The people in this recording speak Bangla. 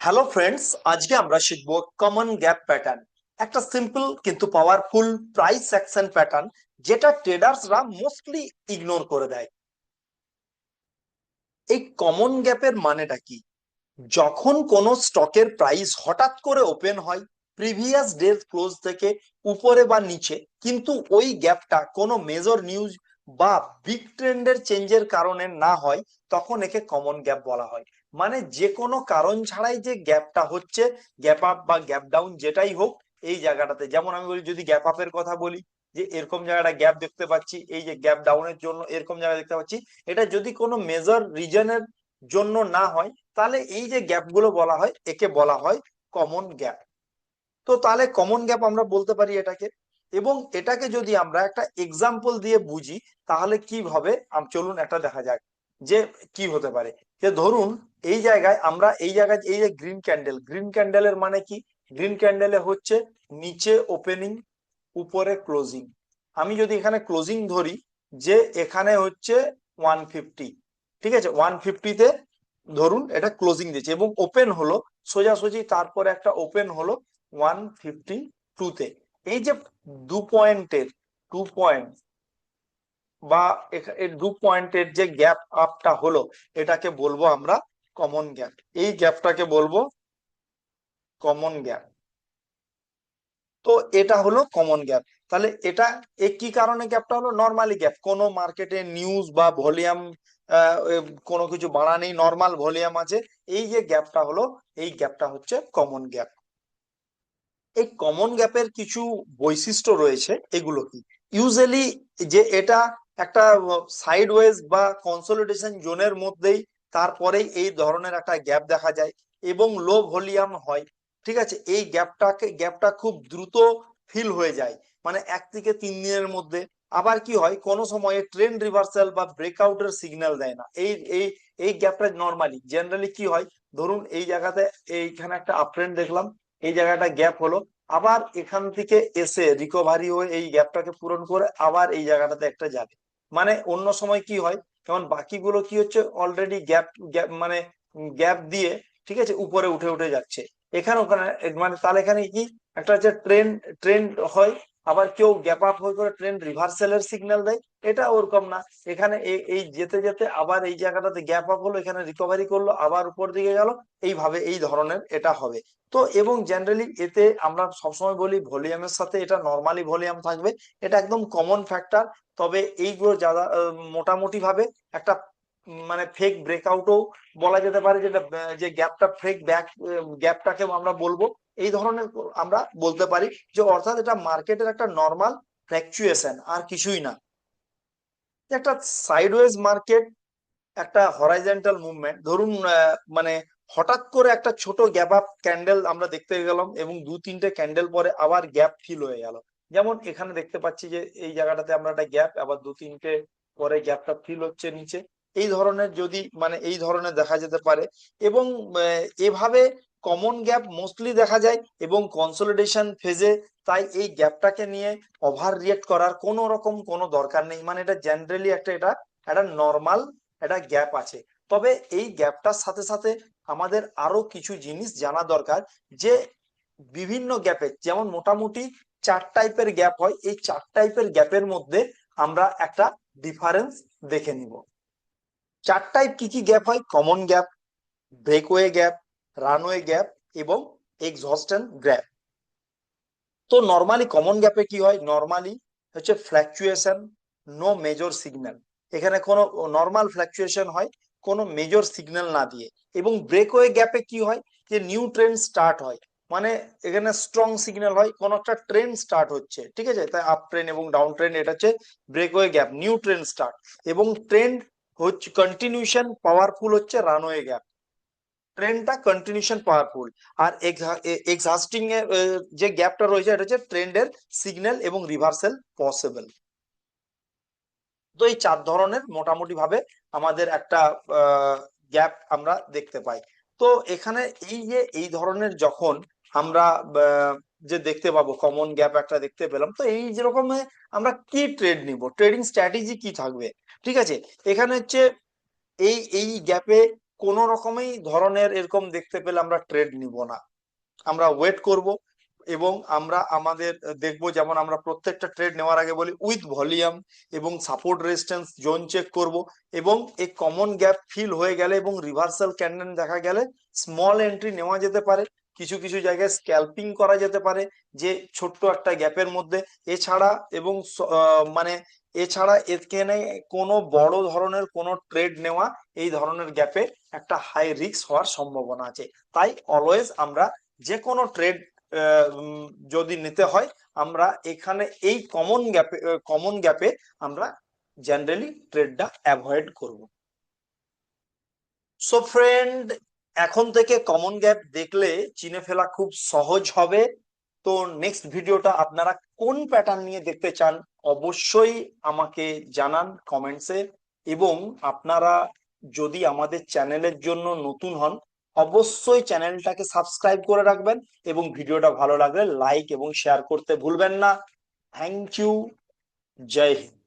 হ্যালো ফ্রেন্ডস আজকে আমরা শিখব কমন গ্যাপ প্যাটার্ন একটা সিম্পল কিন্তু পাওয়ারফুল প্রাইস অ্যাকশন প্যাটার্ন যেটা ট্রেডার্সরা মোস্টলি ইগনোর করে দেয়। এই কমন গ্যাপের মানেটা কি? যখন কোনো স্টকের প্রাইস হঠাৎ করে ওপেন হয় প্রিভিয়াস ডে ক্লোজ থেকে উপরে বা নিচে, কিন্তু ওই গ্যাপটা কোনো মেজর নিউজ বা বিগ ট্রেন্ডের চেঞ্জের কারণে না হয়, তখন একে কমন গ্যাপ বলা হয়। মানে যে কোনো কারণ ছাড়াই যে গ্যাপটা হচ্ছে, গ্যাপ আপ বা গ্যাপ ডাউন যেটাই হোক, এই জায়গাটাতে। যেমন আমি বলি, যদি গ্যাপ আপের কথা বলি, যে এরকম জায়গাটা গ্যাপ দেখতে পাচ্ছি, এই যে গ্যাপ ডাউনের জন্য এরকম জায়গা দেখতে পাচ্ছি, এটা যদি কোনো মেজর রিজনের জন্য না হয়, তাহলে এই যে গ্যাপগুলো বলা হয়, একে বলা হয় কমন গ্যাপ তো তাহলে কমন গ্যাপ আমরা বলতে পারি এটাকে। এবং এটাকে যদি আমরা একটা এক্সাম্পল দিয়ে বুঝি, তাহলে কি হবে? চলুন একটা দেখা যাক। যে কি হতে পারে? যে ধরুন, এই জায়গায় আমরা, এই জায়গায় এই যে গ্রিন ক্যান্ডেল গ্রিন ক্যান্ডেলের মানে কি? গ্রিন ক্যান্ডেলে হচ্ছে নিচে ওপেনিং উপরে ক্লোজিং আমি যদি এখানে ক্লোজিং ধরি, যে এখানে হচ্ছে ওয়ান ফিফটি ঠিক আছে? ওয়ান ফিফটিতে ধরুন, এটা ক্লোজিং দিয়েছে এবং ওপেন হলো, সোজাসুজি তারপরে একটা ওপেন হলো ওয়ান ফিফটি টুতে এই যে দু পয়েন্টের টু পয়েন্ট বা দু পয়েন্টের যে গ্যাপ আপটা হলো, এটাকে বলব আমরা কমন গ্যাপ এই গ্যাপটাকে বলব কমন গ্যাপ তো এটা হলো কমন গ্যাপ তাহলে এটা কি কারণে গ্যাপটা হলো? নর্মালি গ্যাপ কোনো মার্কেটে নিউজ বা ভলিউম কোনো কিছু বাড়া নেই নর্মাল ভলিউম আছে। এই যে গ্যাপটা হলো, এই গ্যাপটা হচ্ছে কমন গ্যাপ এই কমন গ্যাপের কিছু বৈশিষ্ট্য রয়েছে, এগুলো কি? ইউজুয়ালি যে এটা একটা সাইড সাইডওয়েজ বা কনসলিডেশন জোনের মধ্যেই তারপরেই এই ধরনের একটা গ্যাপ দেখা যায় এবং লো ভলিউম হয়। ঠিক আছে? এই গ্যাপটাকে গ্যাপটা খুব দ্রুত ফিল হয়ে যায় মানে এক থেকে তিন দিনের মধ্যে। আবার কি হয়? কোনো সময়ে ট্রেন্ড রিভার্সাল বা ব্রেকআউটের সিগন্যাল দেয় না। এই এই এই গ্যাপটা নর্মালি জেনারেলি কি হয়? ধরুন এই জায়গাতে এইখানে একটা আপট্রেন্ড দেখলাম, এই জায়গাটা গ্যাপ হলো। আবার এখান থেকে এসে রিকভারি হয়ে এই গ্যাপটাকে পূরণ করে আবার এই জায়গাটাতে একটা যাবে। মানে অন্য সময় কি হয়? যেমন বাকিগুলো কি হচ্ছে? অলরেডি গ্যাপ গ্যাপ মানে গ্যাপ দিয়ে, ঠিক আছে, উপরে উঠে উঠে যাচ্ছে। এখানে ওখানে মানে তাহলে এখানে কি? একটা হচ্ছে ট্রেন ট্রেন হয় আবার কেউ গ্যাপ আপ হয়ে করে ট্রেন্ড রিভার্সালের সিগন্যাল দেয়, এটা ওরকম না। এখানে এই যেতে যেতে আবার এই জায়গাটাতে গ্যাপ আপ হলো, এখানে রিকভারি করল, আবার উপর দিকে গেল, এইভাবে এই ধরনের এটা হবে। তো এবং জেনারেলি এতে আমরা সবসময় বলি ভলিউমের সাথে এটা নর্মালি ভলিউম থাকবে, এটা একদম কমন ফ্যাক্টর তবে এইগুলো যারা মোটামুটি ভাবে একটা মানে ফেক ব্রেকআউটও বলা যেতে পারে, যেটা যে গ্যাপটা ফেক ব্যাক গ্যাপটাকে আমরা বলব। এই ধরনের আমরা বলতে পারি যে অর্থাৎ এটা মার্কেটের একটা নর্মাল ফ্ল্যাকচুয়েশন আর কিছুই না। একটা সাইডওয়েজ মার্কেট একটা হরাইজন্টাল মুভমেন্ট ধরুন মানে হঠাৎ করে একটা ছোট গ্যাপ আপ ক্যান্ডেল আমরা দেখতে গেলাম এবং দু তিনটে ক্যান্ডেল পরে আবার গ্যাপ ফিল হয়ে গেল। যেমন এখানে দেখতে পাচ্ছি যে এই জায়গাটাতে আমরা একটা গ্যাপ আবার দু তিনটে পরে গ্যাপটা ফিল হচ্ছে নিচে। এই ধরনের যদি মানে এই ধরনের দেখা যেতে পারে এবং এভাবে কমন গ্যাপ মোস্টলি দেখা যায় এবং কনসলিডেশন ফেজে তাই এই গ্যাপটাকে নিয়ে ওভার রিয়েক্ট করার কোনো রকম কোনো দরকার নেই। মানে এটা জেনারেলি একটা, এটা, একটা নর্মাল একটা গ্যাপ আছে। তবে এই গ্যাপটার সাথে সাথে আমাদের আরও কিছু জিনিস জানা দরকার যে বিভিন্ন গ্যাপে যেমন মোটামুটি চার টাইপের গ্যাপ হয়, এই চার টাইপের গ্যাপের মধ্যে আমরা একটা ডিফারেন্স দেখে নিব। চার টাইপ কি কি গ্যাপ হয়? Common gap breakaway gap runaway gap এবং এক্সহস্টন গ্যাপ তো নর্মালি কমন গ্যাপে কি হয়? নর্মালি হচ্ছে ফ্ল্যাকচুয়েশন নো মেজর সিগন্যাল এখানে কোনো নর্মাল ফ্ল্যাকচুয়েশন হয়, কোনো মেজর সিগন্যাল না দিয়ে। এবং ব্রেকওয়ে গ্যাপে কি হয়? যে নিউ ট্রেন স্টার্ট হয়। মানে এখানে স্ট্রং সিগন্যাল হয়, কোন একটা ট্রেন্ড স্টার্ট হচ্ছে। ঠিক আছে? তাই আপ ট্রেন এবং ডাউন ট্রেন এটা হচ্ছে breakaway gap new trend start এবং ট্রেন্ড হচ্ছে কন্টিনিউশন পাওয়ারফুল হচ্ছে রানওয়ে গ্যাপ ট্রেন্ডটা কন্টিনিউশন পাওয়ারফুল আর এক্সহাস্টিং এর আহ, যে গ্যাপটা রয়েছে এটা হচ্ছে ট্রেন্ডের সিগন্যাল এবং রিভার্সাল পসিবল তো এই চার ধরনের মোটামুটি ভাবে আমাদের একটা গ্যাপ আমরা দেখতে পাই। তো এখানে এই যে এই ধরনের যখন আমরা যে দেখতে পাবো কমন গ্যাপ একটা দেখতে পেলাম তো এই যেরকম আমরা কি ট্রেড নিব? ট্রেডিং স্ট্র্যাটেজি কি থাকবে? ঠিক আছে? এখানে হচ্ছে এই এই গ্যাপে কোন রকমই ধরনের এরকম দেখতে পেলে আমরা ট্রেড নিব না। আমরা ওয়েট করব এবং আমরা আমাদের দেখব যেমন আমরা প্রত্যেকটা ট্রেড নেওয়ার আগে বলি উইথ ভলিউম এবং সাপোর্ট রেজিস্ট্যান্স জোন চেক করব এবং এই কমন গ্যাপ ফিল হয়ে গেলে এবং রিভার্সাল ক্যান্ডেল দেখা গেলে স্মল এন্ট্রি নেওয়া যেতে পারে। কিছু কিছু জায়গায় স্ক্যাল্পিং করা যেতে পারে যে ছোট্ট একটা গ্যাপের মধ্যে। এছাড়া এবং মানে এছাড়া এখানে কোনো বড় ধরনের কোনো ট্রেড নেওয়া এই ধরনের গ্যাপে একটা হাই রিস্ক হওয়ার সম্ভাবনা আছে। তাই অলওয়েজ আমরা যে কোনো ট্রেড যদি নিতে হয়, আমরা এখানে এই কমন গ্যাপে কমন গ্যাপে আমরা জেনারেলি ট্রেডটা অ্যাভয়েড করব। সো ফ্রেন্ড এখন থেকে কমন গ্যাপ দেখলে চিনে ফেলা খুব সহজ হবে। তো নেক্সট ভিডিওটা আপনারা কোন প্যাটার্ন নিয়ে দেখতে চান অবশ্যই আমাকে জানান কমেন্টসে এবং আপনারা যদি আমাদের চ্যানেলের জন্য নতুন হন, অবশ্যই চ্যানেলটাকে সাবস্ক্রাইব করে রাখবেন এবং ভিডিওটা ভালো লাগলে লাইক এবং শেয়ার করতে ভুলবেন না। থ্যাংক ইউ জয় হিন্দ।